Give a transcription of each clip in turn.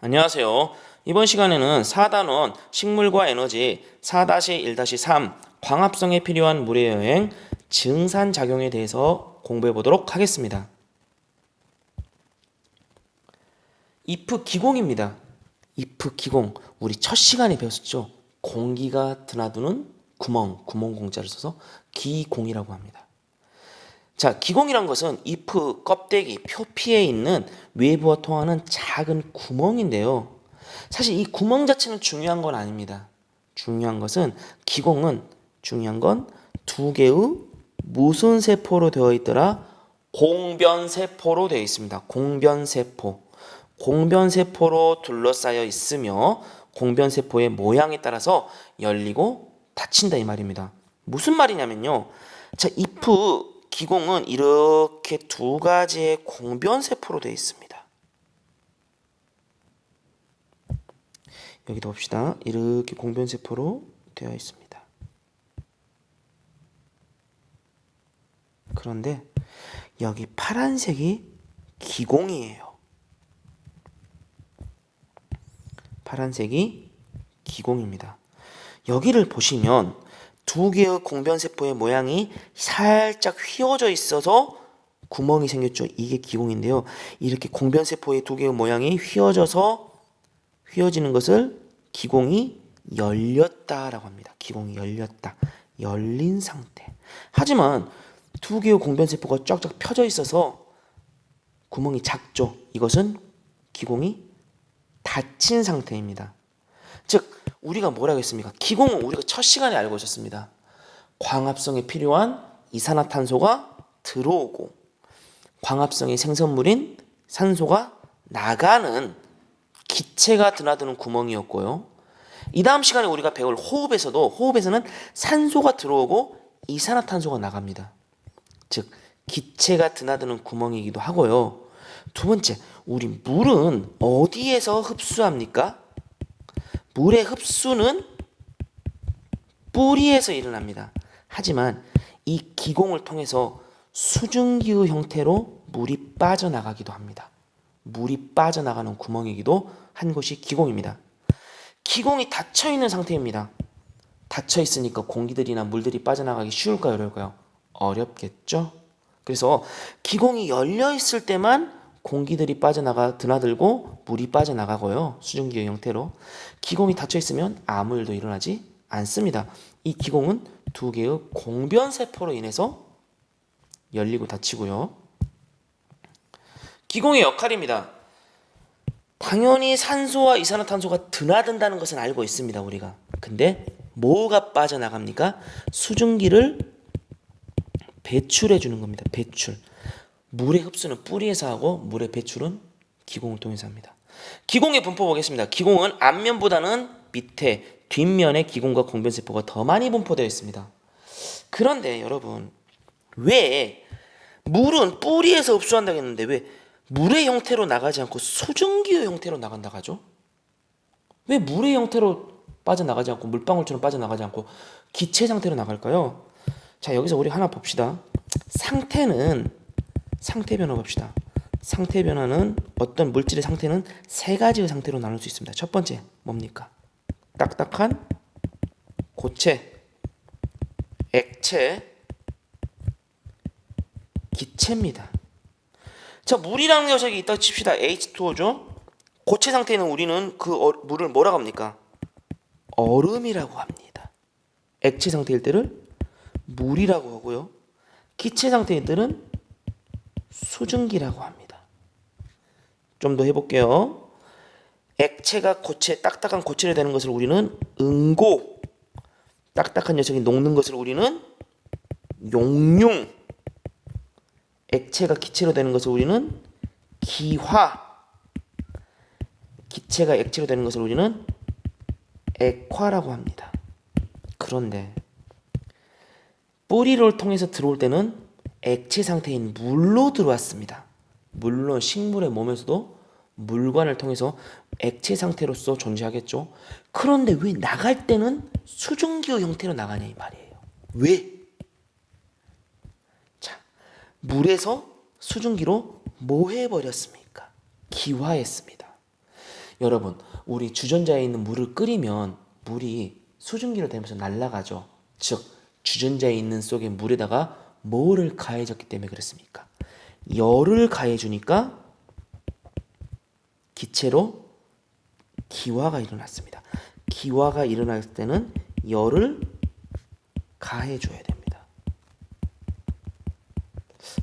안녕하세요. 이번 시간에는 4단원 식물과 에너지 4-1-3 광합성에 필요한 물의 여행 증산 작용에 대해서 공부해 보도록 하겠습니다. if 기공입니다. if 기공 우리 첫 시간에 배웠었죠. 공기가 드나드는 구멍 구멍 공자를 써서 기공이라고 합니다. 자, 기공이란 것은 if 껍데기 표피에 있는 외부와 통하는 작은 구멍인데요. 사실 이 구멍 자체는 중요한 건 아닙니다. 중요한 것은 기공은 중요한 건 두 개의 무슨 세포로 되어 있더라? 공변 세포로 되어 있습니다. 공변 세포. 공변 세포로 둘러싸여 있으며 공변 세포의 모양에 따라서 열리고 닫힌다 이 말입니다. 무슨 말이냐면요. 자, if 기공은 이렇게 두 가지의 공변 세포로 되어 있습니다. 여기도 봅시다. 이렇게 공변 세포로 되어 있습니다. 그런데 여기 파란색이 기공이에요. 파란색이 기공입니다. 여기를 보시면 두 개의 공변세포의 모양이 살짝 휘어져 있어서 구멍이 생겼죠. 이게 기공인데요. 이렇게 공변세포의 두 개의 모양이 휘어져서 휘어지는 것을 기공이 열렸다라고 합니다. 기공이 열렸다. 열린 상태. 하지만 두 개의 공변세포가 쫙쫙 펴져 있어서 구멍이 작죠. 이것은 기공이 닫힌 상태입니다. 즉 우리가 뭐라고 했습니까? 기공은 우리가 첫 시간에 알고 있었습니다. 광합성에 필요한 이산화탄소가 들어오고 광합성의 생성물인 산소가 나가는 기체가 드나드는 구멍이었고요. 이 다음 시간에 우리가 배울 호흡에서도 호흡에서는 산소가 들어오고 이산화탄소가 나갑니다. 즉 기체가 드나드는 구멍이기도 하고요. 두 번째, 우리 물은 어디에서 흡수합니까? 물의 흡수는 뿌리에서 일어납니다. 하지만 이 기공을 통해서 수증기의 형태로 물이 빠져나가기도 합니다. 물이 빠져나가는 구멍이기도 한 것이 기공입니다. 기공이 닫혀 있는 상태입니다. 닫혀 있으니까 공기들이나 물들이 빠져나가기 쉬울까요, 어려울까요? 어렵겠죠. 그래서 기공이 열려 있을 때만 공기들이 빠져나가 드나들고 물이 빠져나가고요. 수증기의 형태로. 기공이 닫혀 있으면 아무 일도 일어나지 않습니다. 이 기공은 두 개의 공변 세포로 인해서 열리고 닫히고요. 기공의 역할입니다. 당연히 산소와 이산화탄소가 드나든다는 것은 알고 있습니다, 우리가. 근데 뭐가 빠져나갑니까? 수증기를 배출해 주는 겁니다. 배출. 물의 흡수는 뿌리에서 하고 물의 배출은 기공을 통해서 합니다. 기공의 분포 보겠습니다. 기공은 앞면보다는 밑에 뒷면에 기공과 공변세포가 더 많이 분포되어 있습니다. 그런데 여러분 왜 물은 뿌리에서 흡수한다고 했는데 왜 물의 형태로 나가지 않고 수증기의 형태로 나간다고 하죠? 왜 물의 형태로 빠져나가지 않고 물방울처럼 빠져나가지 않고 기체 상태로 나갈까요? 자 여기서 우리 하나 봅시다. 상태는 상태 변화 봅시다. 상태 변화는 어떤 물질의 상태는 세 가지의 상태로 나눌 수 있습니다. 첫 번째 뭡니까? 딱딱한 고체, 액체, 기체입니다. 자, 물이라는 녀석이 있다 칩시다. H2O죠. 고체 상태는 우리는 그 어, 물을 뭐라고 합니까? 얼음이라고 합니다. 액체 상태일 때를 물이라고 하고요. 기체 상태일 때는 수증기라고 합니다. 좀 더 해볼게요. 액체가 고체, 딱딱한 고체를 되는 것을 우리는 응고, 딱딱한 녀석이 녹는 것을 우리는 용융, 액체가 기체로 되는 것을 우리는 기화, 기체가 액체로 되는 것을 우리는 액화라고 합니다. 그런데 뿌리를 통해서 들어올 때는 액체 상태인 물로 들어왔습니다. 물론 식물의 몸에서도 물관을 통해서 액체 상태로서 존재하겠죠. 그런데 왜 나갈 때는 수증기의 형태로 나가냐 이 말이에요. 왜? 자, 물에서 수증기로 뭐 해버렸습니까? 기화했습니다. 여러분, 우리 주전자에 있는 물을 끓이면 물이 수증기로 되면서 날아가죠. 즉, 주전자에 있는 속의 물에다가 뭐를 가해졌기 때문에 그렇습니까? 열을 가해주니까 기체로 기화가 일어났습니다. 기화가 일어날 때는 열을 가해줘야 됩니다.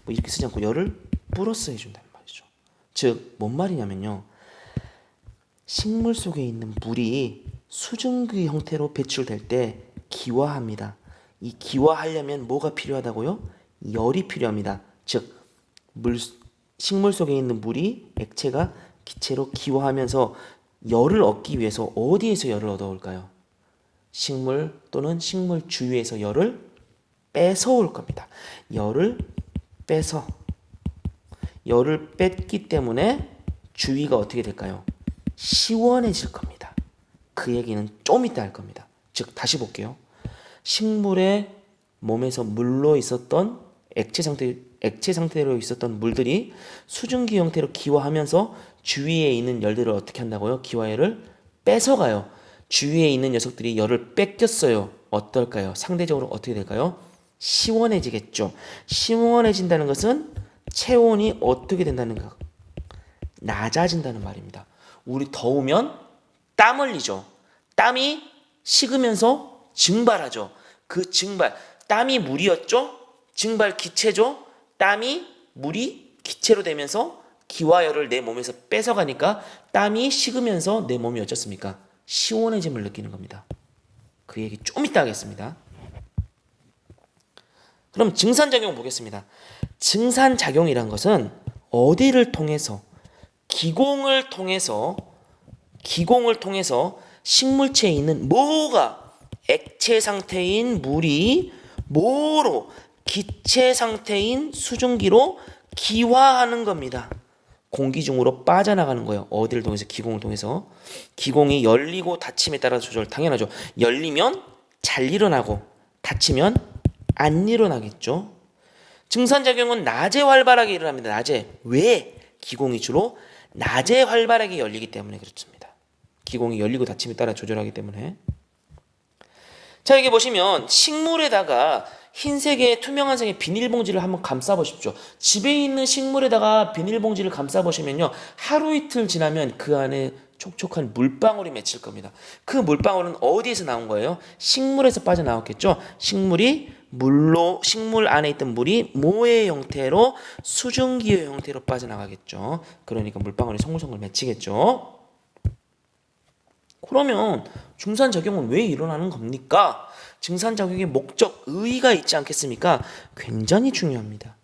뭐 이렇게 쓰지 않고 열을 플러스 해준다는 말이죠. 즉, 뭔 말이냐면요. 식물 속에 있는 물이 수증기 형태로 배출될 때 기화합니다. 이 기화하려면 뭐가 필요하다고요? 열이 필요합니다. 즉, 물, 식물 속에 있는 물이 액체가 기체로 기화하면서 열을 얻기 위해서 어디에서 열을 얻어올까요? 식물 또는 식물 주위에서 열을 뺏어올 겁니다. 열을 빼서 열을 뺐기 때문에 주위가 어떻게 될까요? 시원해질 겁니다. 그 얘기는 좀 이따 할 겁니다. 즉 다시 볼게요. 식물의 몸에서 물로 있었던 액체 상태 액체 상태로 있었던 물들이 수증기 형태로 기화하면서 주위에 있는 열들을 어떻게 한다고요? 기화열을 뺏어가요. 주위에 있는 녀석들이 열을 뺏겼어요. 어떨까요? 상대적으로 어떻게 될까요? 시원해지겠죠. 시원해진다는 것은 체온이 어떻게 된다는 가? 낮아진다는 말입니다. 우리 더우면 땀 흘리죠. 땀이 식으면서 증발하죠. 그 증발, 땀이 물이었죠? 증발 기체죠? 땀이 물이 기체로 되면서 기와열을 내 몸에서 뺏어가니까 땀이 식으면서 내 몸이 어쩌습니까? 시원해짐을 느끼는 겁니다. 그 얘기 좀 이따 하겠습니다. 그럼 증산작용 보겠습니다. 증산작용이란 것은 어디를 통해서 기공을 통해서 기공을 통해서 식물체에 있는 뭐가 액체 상태인 물이 뭐로 기체 상태인 수증기로 기화하는 겁니다. 공기 중으로 빠져나가는 거예요. 어디를 통해서 기공을 통해서 기공이 열리고 닫힘에 따라 조절 당연하죠. 열리면 잘 일어나고 닫히면 안 일어나겠죠. 증산작용은 낮에 활발하게 일어납니다. 낮에 왜 기공이 주로 낮에 활발하게 열리기 때문에 그렇습니다. 기공이 열리고 닫힘에 따라 조절하기 때문에 자 여기 보시면 식물에다가 흰색의 투명한 색의 비닐봉지를 한번 감싸 보십시오. 집에 있는 식물에다가 비닐봉지를 감싸 보시면요. 하루 이틀 지나면 그 안에 촉촉한 물방울이 맺힐 겁니다. 그 물방울은 어디에서 나온 거예요? 식물에서 빠져나왔겠죠? 식물이 물로 식물 안에 있던 물이 모의 형태로 수증기의 형태로 빠져나가겠죠. 그러니까 물방울이 송글송글 맺히겠죠. 그러면 중산 작용은 왜 일어나는 겁니까? 증산 작용의 목적, 의의가 있지 않겠습니까? 굉장히 중요합니다.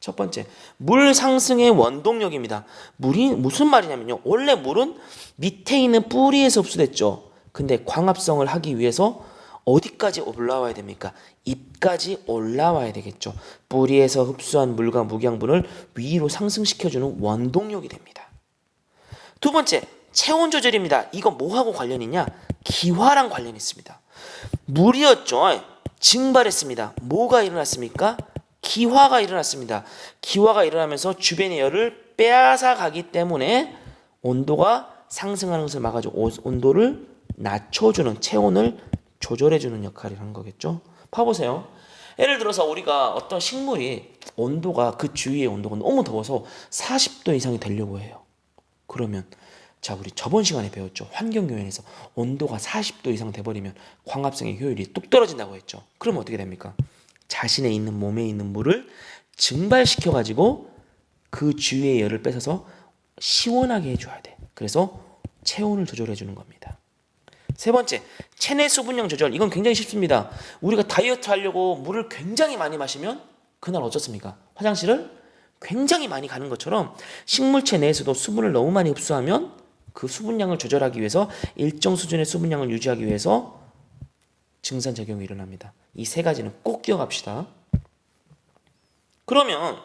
첫 번째, 물 상승의 원동력입니다. 물이 무슨 말이냐면요. 원래 물은 밑에 있는 뿌리에서 흡수됐죠. 근데 광합성을 하기 위해서 어디까지 올라와야 됩니까? 잎까지 올라와야 되겠죠. 뿌리에서 흡수한 물과 무경분을 위로 상승시켜주는 원동력이 됩니다. 두 번째, 체온 조절입니다. 이거 뭐하고 관련 있냐? 기화랑 관련이 있습니다. 물이었죠. 증발했습니다. 뭐가 일어났습니까? 기화가 일어났습니다. 기화가 일어나면서 주변의 열을 빼앗아 가기 때문에 온도가 상승하는 것을 막아주고 온도를 낮춰주는 체온을 조절해주는 역할을 한 거겠죠. 봐보세요. 예를 들어서 우리가 어떤 식물이 온도가 그 주위의 온도가 너무 더워서 40도 이상이 되려고 해요. 그러면 자, 우리 저번 시간에 배웠죠. 환경 요인에서 온도가 40도 이상 돼버리면 광합성의 효율이 뚝 떨어진다고 했죠. 그럼 어떻게 됩니까? 자신의 있는 몸에 있는 물을 증발시켜 가지고 그 주위의 열을 뺏어서 시원하게 해줘야 돼. 그래서 체온을 조절해 주는 겁니다. 세 번째, 체내 수분량 조절. 이건 굉장히 쉽습니다. 우리가 다이어트 하려고 물을 굉장히 많이 마시면 그날 어떻습니까? 화장실을 굉장히 많이 가는 것처럼 식물체 내에서도 수분을 너무 많이 흡수하면 그 수분량을 조절하기 위해서 일정 수준의 수분량을 유지하기 위해서 증산 작용이 일어납니다. 이 세 가지는 꼭 기억합시다. 그러면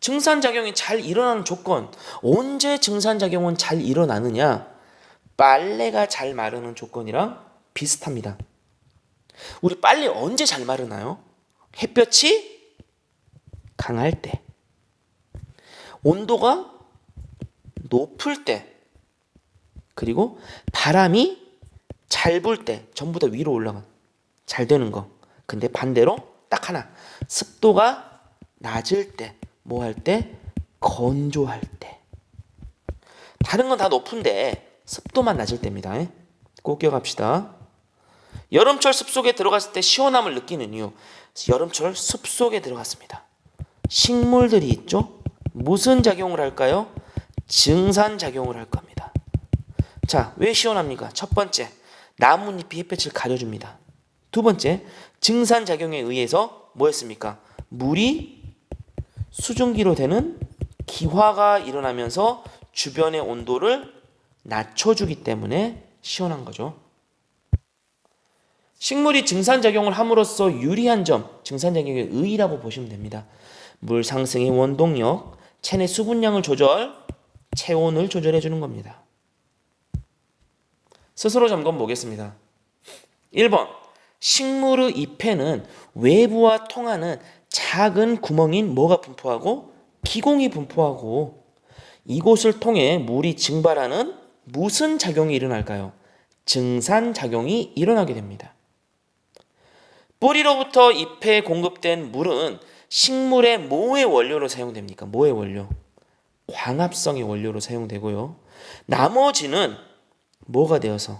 증산 작용이 잘 일어나는 조건, 언제 증산 작용은 잘 일어나느냐? 빨래가 잘 마르는 조건이랑 비슷합니다. 우리 빨래 언제 잘 마르나요? 햇볕이 강할 때. 온도가 높을 때. 그리고 바람이 잘 불 때 전부 다 위로 올라가. 잘 되는 거. 근데 반대로 딱 하나. 습도가 낮을 때, 뭐 할 때? 건조할 때. 다른 건 다 높은데 습도만 낮을 때입니다. 예? 꼭 기억합시다. 여름철 습속에 들어갔을 때 시원함을 느끼는 이유. 여름철 습속에 들어갔습니다. 식물들이 있죠? 무슨 작용을 할까요? 증산 작용을 할 겁니다. 자, 왜 시원합니까? 첫 번째, 나뭇잎이 햇볕을 가려줍니다. 두 번째, 증산 작용에 의해서 뭐였습니까? 물이 수증기로 되는 기화가 일어나면서 주변의 온도를 낮춰주기 때문에 시원한 거죠. 식물이 증산작용을 함으로써 유리한 점, 증산작용의 의의라고 보시면 됩니다. 물 상승의 원동력, 체내 수분량을 조절, 체온을 조절해 주는 겁니다. 스스로 점검 보겠습니다. 1번. 식물의 잎에는 외부와 통하는 작은 구멍인 뭐가 분포하고 기공이 분포하고 이곳을 통해 물이 증발하는 무슨 작용이 일어날까요? 증산 작용이 일어나게 됩니다. 뿌리로부터 잎에 공급된 물은 식물의 뭐의 원료로 사용됩니까? 뭐의 원료? 광합성의 원료로 사용되고요. 나머지는 뭐가 되어서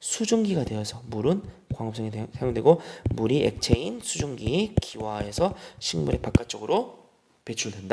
수증기가 되어서 물은 광합성이 되- 사용되고 물이 액체인 수증기 기화해서 식물의 바깥쪽으로 배출된다.